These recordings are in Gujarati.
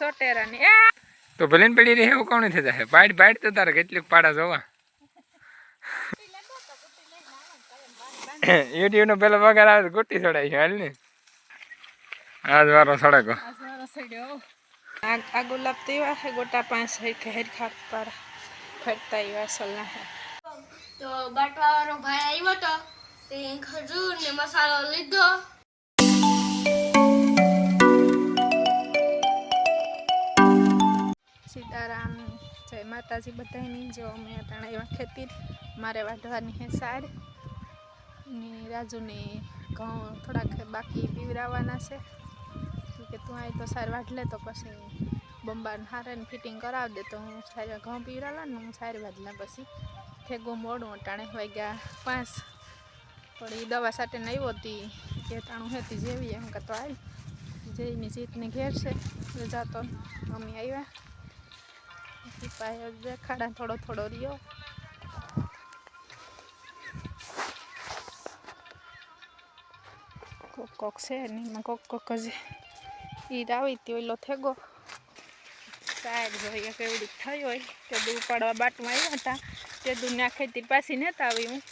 સોટેરાની. એ! તો ભલે પડી રહે એવું કોણ થઈ જાય પાડ બાઈટ તો તારે કેટલીક પાડા જોવા. યુટ્યુબ નો પેલો પગાર આવે ગુટી ચડાઈ હાલ ને. આજ વારો સડકો આ આ ગુલાબ તો એવા છે ગોટા પાંચ હરખે હરખા પર ફરતા એવા સલાહ છે તો બાટવાવાળો ભાઈ આવ્યો તો તે ખજૂર ને મસાલો લીધો. સીતારામ, જય માતાજી બધાની જો અમે અટાણે એવા ખેતી મારે વાઢવાની હે સાડ ને રાજુને ઘઉં થોડાક બાકી પીવરાવવાના છે. કે તું આવી તો સાર વાઢ લે તો પછી બંબાને હારે ફિટિંગ કરાવી દે તો હું સારી ઘઉં પીવરાવલા ને હું સારી વાઢલા પછી થેગું મોડું અટાણે વાગ્યા પાંચ. પણ એ દવા સાથે આવ્યો હતી કે તાણું હતી જેવી એમ કે તો આવી જઈને જીતને ઘેર છે. રજા તો મમ્મી આવ્યા પાયો દેખાડા થોડો થોડો રહ્યો. કોક કોક છે, એમાં કોક કોક જ. ઈદ આવી હતી ઓલો થેગો. સાહેબ જોઈએ કેવડી થઈ હોય. તે દૂર પાડવા બાટમાં આવ્યા હતા તે દૂર નાખેતી પાછી નહોતા આવી હું.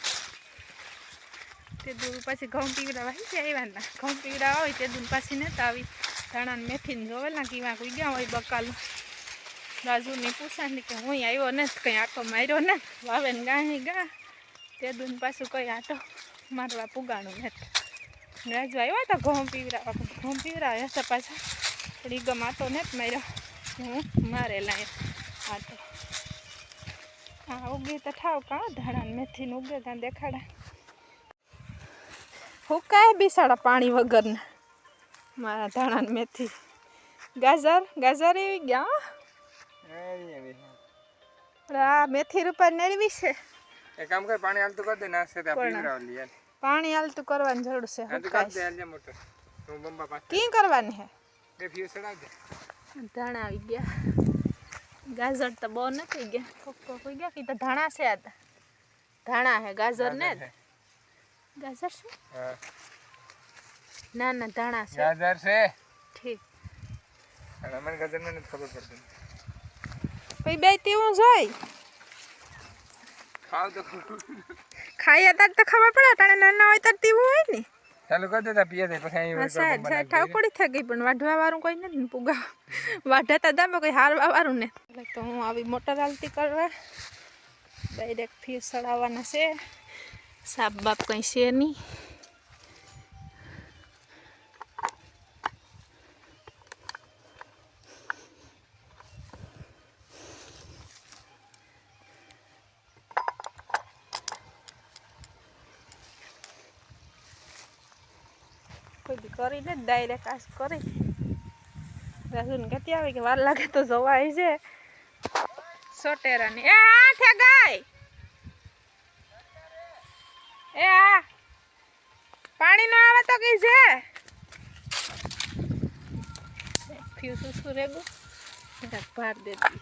તે દૂર પાછી ઘઉં પીવડાવા છે આવ્યા હતા ઘઉં પીવડાવા હોય તે દૂર પાછી નહોતા આવી. ધાણા મેથીને જોવેલા કીવા કોઈ ગયા હોય બકાલું. રાજુની પૂછાની કે હું આવ્યો ને કંઈ આટો માર્યો ને વાવે ને ગાહી ગા, તે દૂન પાછું કંઈ આટો મારવા પુગાણું ને રાજુ આવ્યો તો ઘઉં પીવરાવા ઘઉં પીવરાવ્યા હતા પાછા. રીગ માતો આટો ને જ માર્યો. હું મારેલા એમ આટો હા ઉગે તો ઠાવ કા ધાણા મેથીને ઉગે ત્યાં દેખાડા. હુકાય બિસાડા પાણી વગરના? મારા ધાણા મેથી. ગાજર ગાજર એવી ગયા, હો. આ મેથી રૂપા નેરવી છે. એક કામ કર પાણી હાલતું કર દે નાસ્તે ત્યાં પણ- પીવડાવ યાર. પાણી હાલતું કરવાની જરૂર છે હાલતું કર દે હાલ મોટો. હું બંબા પાસે કી કરવાની હે? બે ફ્યુ ચડાવ દે. ધાણા આવી ગયા. ગાજર તો બહુ નથી ગયા. કોક કોક હોઈ ગયા કે તો ધાણા છે આ ધાણા હે ગાજર ને ગાજર છે ના ના ધાણા છે. ગાજર છે. ઠીક. મને ગાજર ને ખબર પડતી. પછી બે તેવું જોઈ ખાઈએ તાર તો ખબર પડે તારે નાના હોય તાર તેવું હોય ને. ચાલુ કરી દેતા પીએ દે પછી અહીં સાહેબ સાહેબ ઠાકોડી થઈ ગઈ પણ વાઢવા વાળું કોઈ નથી ને પુગા. વાઢાતા દામે કોઈ હારવા વાળું ને એટલે તો હું આવી મોટર હાલતી કરવા. ડાયરેક્ટ ફી સડાવવાના છે. સાપ બાપ કંઈ છે નહીં. કોઈ કરીને જ ડાયરેક્ટ આજ કરી. રાજુને કહેતી આવે કે વાર લાગે તો જવાય છે સોટેરાની. એ આઠે ગાય. એ આ. પાણી નો આવે તો કઈ છે ફ્યુ શું શું રેગું ભાર દેતી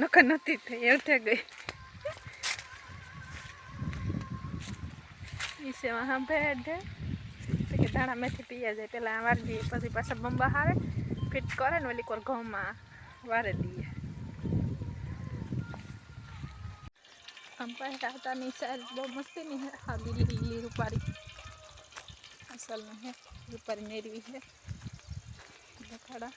નકર નથી થઈ એવું થઈ ગઈ. ઈસે સાંભળે તો કે દાણા મેથી પીએ જાય પહેલાં વારી દઈએ, પછી પાછા બંબા હારે ફિટ કરે ને ઓલી કોર ઘઉંમાં વારે દઈએ. અંપાય રાતાની સાઈડ બહુ મસ્તીની હે. હા લીલી લીલી રૂપારી અસલમાં હે રૂપારી મેળવી હે. દેખાડા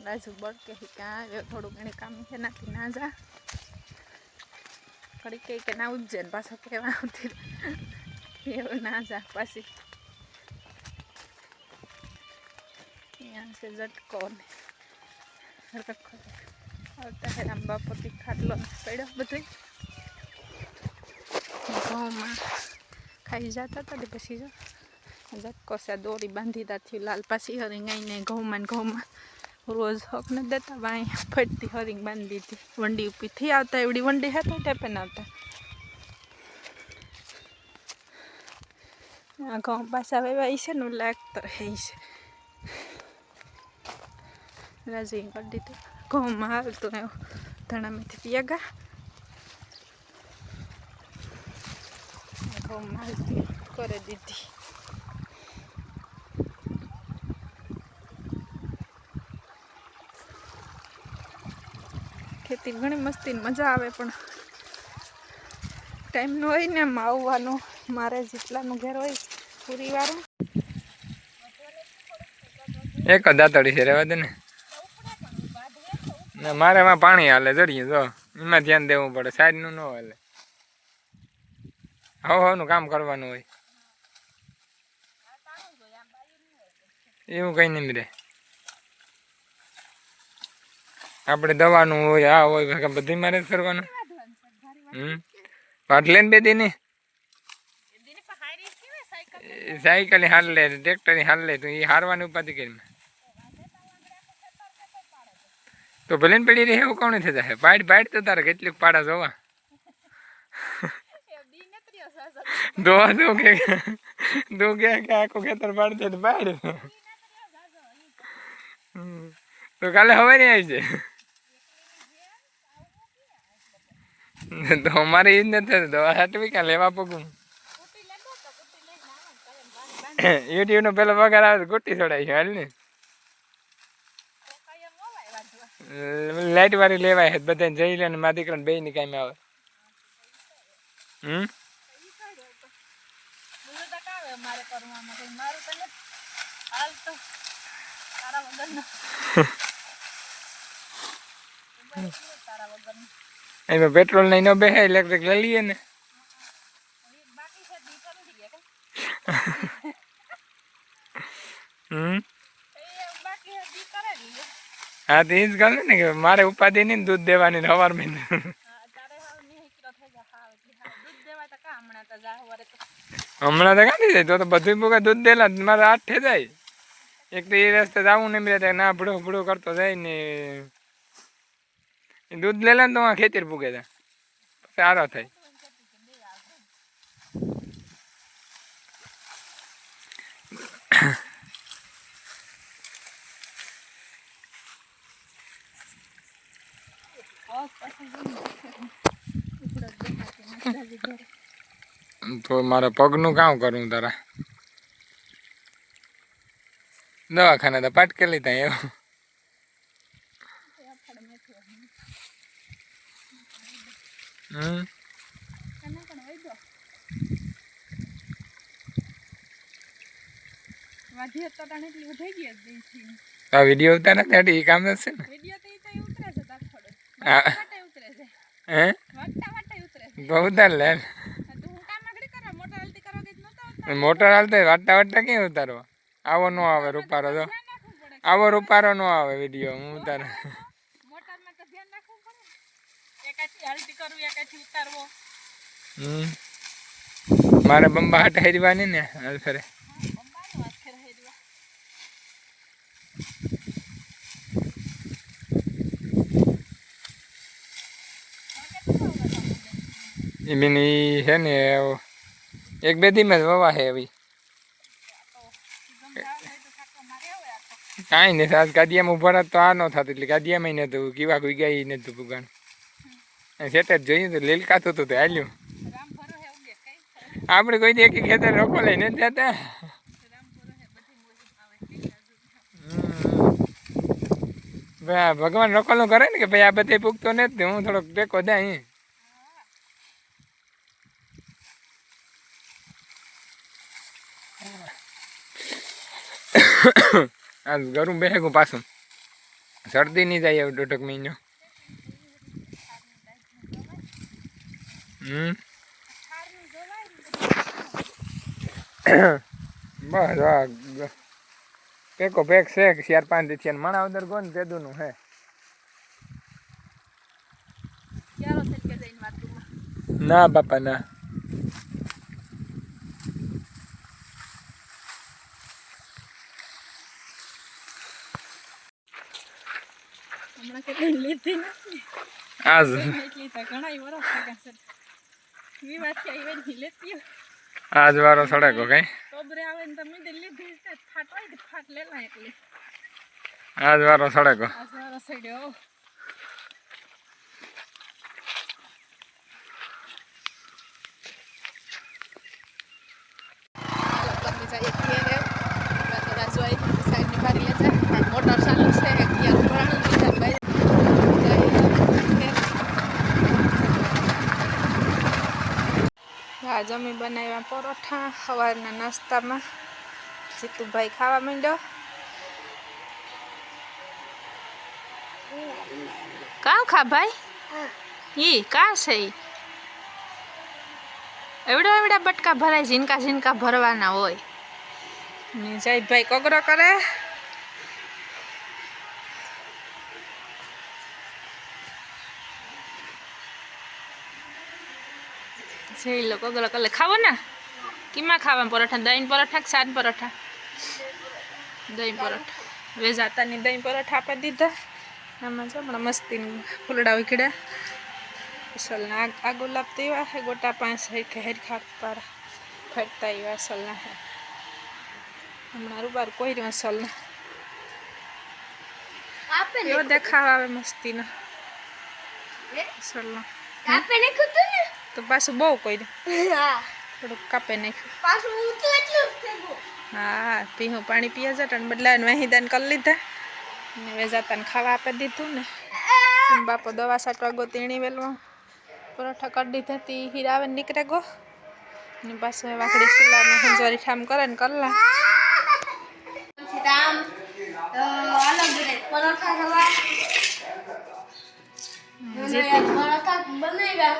રાજુ હી ક્યાં આવ્યો થોડું ઘણી કામ છે નાખી ના જા. ઘડી કઈ કે ના ઉજ્જૈન પાછો કહેવા આવતી એવું ના જા પાછી અહીંયા છે ઝટકો ને રખો આવતા હે રામ બાપોથી ખાટલો પડ્યો બધું ઘઉંમાં ખાઈ જતા હતા ને પછી જો ઝટકો છે દોરી બાંધી દાથી લાલ પાછી હરી આવીને ઘઉંમાં ઘઉંમાં રોજ હક ન દેતા વાંઈ ફટતી હરિંગ બાંધી દીધી. વંડી ઉપીથી આવતા, એવડી વંડી હતી ટેપે ન આવતા. આ ઘઉં પાછા વેવાય છે ને લાગતો હે છે. રાજી કરી દીધું. ઘઉંમાં હાલતું એવું ધણામાંથી ગા ઘઉંમાં હાલતી કરી દીધી. ખેતી ઘણી મસ્તી મજા આવે પણ ટાઈમ ન હોય ને આમ આવવાનો. મારે જેટલાનું ઘેર હોય પૂરી વારું. એક જ દાતડી છે, રેવા દે ને. મારે એમાં પાણી હાલે, ચડીએ જો એમાં ધ્યાન દેવું પડે, સાઈડનું ન હાલે. હવ હવનું કામ કરવાનું હોય. એવું કઈ નહીં રે. આપણે દવાનું હોય, આ હોય બધી મારે જ કરવાનું. હમ? પાટલે ને બે દીની? સાયકલ હાલ લે ટ્રેક્ટર હાલ લે, તો એ હારવાની ઉપાધિ કરી તો ભલે ને પડી રહી, એવું કોણ થતા હે? પાડ પાડ તો તારે કેટલીક પાડા જોવા. દોવા દો કે દો કે આખું ખેતર પાડ દે તો પાડ. તો કાલે હવે નહીં આવી જાય. તો અમારે એ જ નથી દવા હાટવી કાં લેવા પગું. યુટ્યુબ નો પેલો પગાર આવે તો છોડાય છે, હાલ ને. લાઈટ વાળી લેવાય છે બધા જઈ લે ને મા દીકરાને બે ની કામ આવે. હમ? મારે મારું તારા વગર એમાં પેટ્રોલ નહીં ન બેસે ઇલેક્ટ્રિક લઈ લઈએ ને. હા તો એ જ ગમે ને કે મારે ઉપાધિ નહીં ને દૂધ દેવાની સવાર મહિને. હમણાં તો તો જાય? તો તો બધું પૂગા દૂધ દેલા મારે આઠ જાય. એક તો એ રસ્તે જવું નહીં મળે ના ભડું ભડું કરતો જાય ને. દૂધ લે લે ને તો ખેતર પૂગે છે. સારો થાય. તો મારે પગનું કામ કરું તારા. દવાખાના તો પાટકે લીધા એવું હમ એને પણ વૈદો વાધી હતા તાણે એટલી ઉઠાઈ ગઈ હતી થી આ વીડિયો ઉતારે ને એ કામ થશે ને? વિડિયો તો ઈ તો ઉતરે છે તાર થોડે. વાટે ઉતરે છે. હે? વાટા વાટા ઉતરે છે. બહુ ઉતાર લે તું કામ આગળ કરો મોટર હાલતી કરો કે નતો ઉતરે મોટર હાલતે વાટતા વાટતા કે ઉતારવા? આવો નો આવે રૂપારો તો આવો રૂપારો નો આવે વીડિયો હું ઉતારે. મોટરમાં તો ધ્યાન રાખવું પડે. એકાથી હાલતી કરવી એકાથી ઉતારવો. હમ. મારે બંબા હાટ દેવાની ને હાલ ફરે. એ બેન છે ને, એક બે દી જ વવા છે એવી કાંઈ નહીં આજ ગાદિયામાં ઊભા રહ્યા તો આ ન થતું, એટલે ગાદિયામાં તું કીવા કોઈ ગયા ભગવાન. સેટ જ જોયું તો લીલકાતું હતું તો હાલ્યું. આપણે કોઈ દે કે ખેતર રોકો લઈને જતા. ભગવાન રોકવાનું કરે ને કે ભાઈ આ બધે પૂગતો નથી હું થોડોક ટેકો દે અહીં. આ ગરું બેગું પાછું. શરદી નહીં જાય એવું દોઢક મહિનો. હમ. બસ આ પેકો પેક છે ચાર પાંચથી મણા ઉદર કોણ તેદુનું હે. ક્યારો થઈ કે જઈને વાતમાં ના બાપા ના. હમણાં કેટલી લીધી નથી. આજ. એટલી તો ઘણા વરસ થયા છે. વિવાદથી આવી વેની લેતી આજ વારો સડકો કઈ? ટોબરે આવે ને તમે દે લીધી છે ફાટ તો ફાટ લેલા એટલે. આજ વારો સડકો. આ સારો સડ્યો મોટર ચાલુ છે ગિયર ભરાણું બીજા ભાઈ આ અમે બનાવ્યા પરોઠા. સવારના નાસ્તામાં જીતુભાઈ ખાવા માંડ્યો. કાં ખા ભાઈ? ઈ કાં છે ઈ? એવડા એવડા બટકા ભરાય ઝીનકા ઝીનકા ભરવાના હોય. ને જયભાઈ કગરો કરે. જઈ લોકો કગરો કરે ખાવો ને કીમાં ખાવા પરોઠા દહીં પરોઠા કે સાદ પરોઠા દહીં પરોઠા વેજાતાની દહીં પરોઠા આપી દીધા આમાં જો હમણાં મસ્તીની ફૂલડા ઉખડ્યા સલના આ ગુલાબ તો એવા હે ગોટા પાંચ હે કે હેર ખાટ પર ફરતા એવા સલના હે હમણાં રૂબાર કોઈ રહ્યું આપે એવો દેખાવ આવે મસ્તીનો સલના આપે ને ખુતું ને તો પાછું બહુ કોઈ થોડુંક કાપે નાખ્યું. હા પીહું પાણી પીએ જતા ને બદલાને વહીદાન કરી લીધા. ને વેજાતાને ખાવા આપી દીધું ને. બાપો દવા સાટવા ગો તેણી વેલવા. પરોઠા કરી દીધા તી હીરાવે નીકળે ગો. ને પાછું વાકડી સુલાને હંજવારી ઠામ કરે ને કરલા. પરોઠા બનાવ્યા.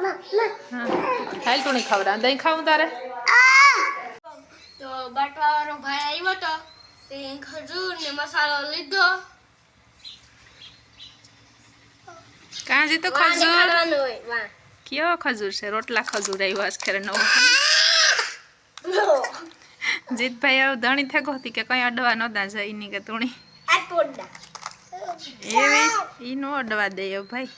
હા હાલ તું નહીં ખવડા દહીં ખાવું તારે? તો બાટવાવાળો ભાઈ આવ્યો તો તે ખજૂર ને મસાલો લીધો. કાં જી તો ખજૂર? કયો ખજૂર છે? રોટલા ખજૂર આવ્યો આજ ખેરે નવો. જીતભાઈ આવું ધણી થેકો હતી કે કઈ અડવા નતા જઈ ની કે તુણી. એવી ઈ નો અડવા દે ભાઈ.